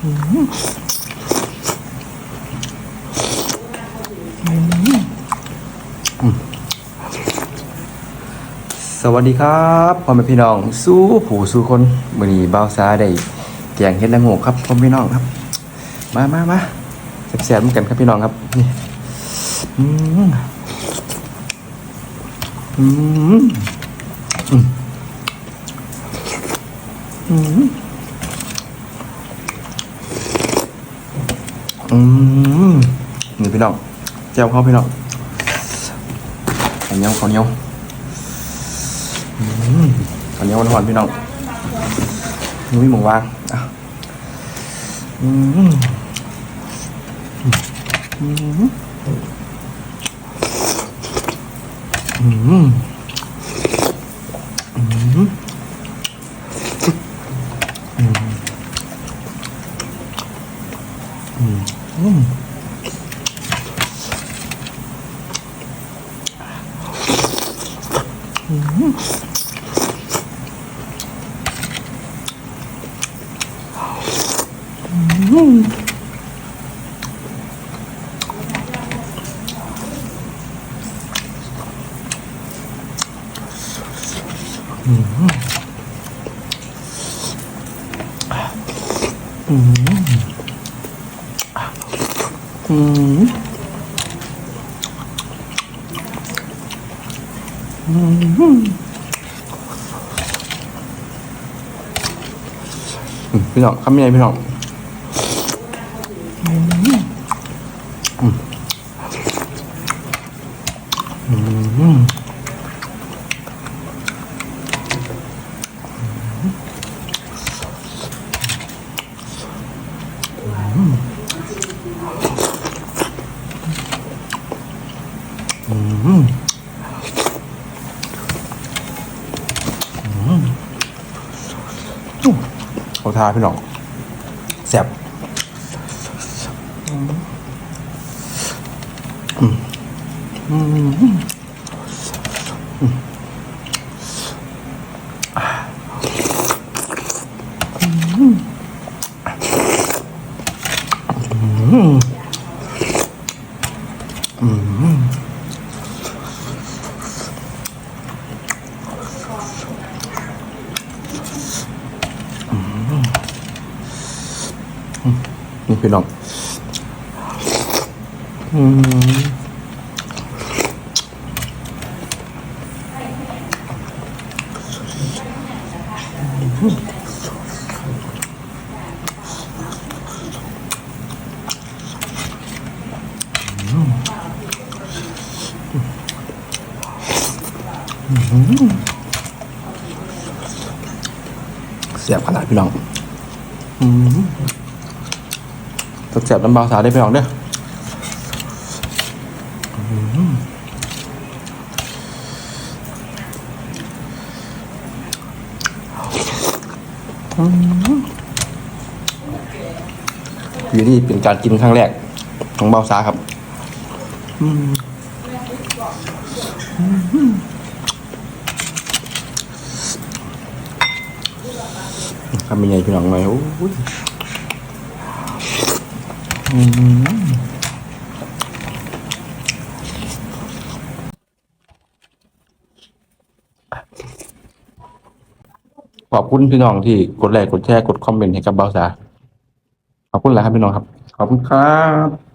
สวัสดีครับพ่อแม่พี่น้อง สู้ผู้สู้คนมือนี้บ่าวซาได้แกงเฮ็ดละโงกครับพ่อแม่พี่น้องครับ มามามาแซ่บๆเหมือนกันครับพี่น้องครับนี่อืมอืมอืม อืมนี่พี่น้องแจ่วเข้าพี่น้องข้าวเหนียวข้าวเหนียวอันนี้วันหวานๆพี่น้องนุ้ยหมูวางอะอืมอืมอืมอืมอืม อืมอืมอืม พี่น้องข้าบไม่ใช่พี่น้องอืม ขาทาพี่น้องแซ่บ นี่พี่น้องอืมเสียบขนาดพี่น้อง ตดเสียบน้ำเบาสาได้ไปลองเด้ออืมอยู่นี่เป็นการกินครั้งแรก ของเบาสาครับอืมทำยังไงพี่น้องไหมโอ้ย ขอบคุณพี่น้องที่กดไลค์กดแชร์กดคอมเมนต์ให้กับเบาสาขอบคุณหลายครับพี่น้องครับ ขอบคุณครับ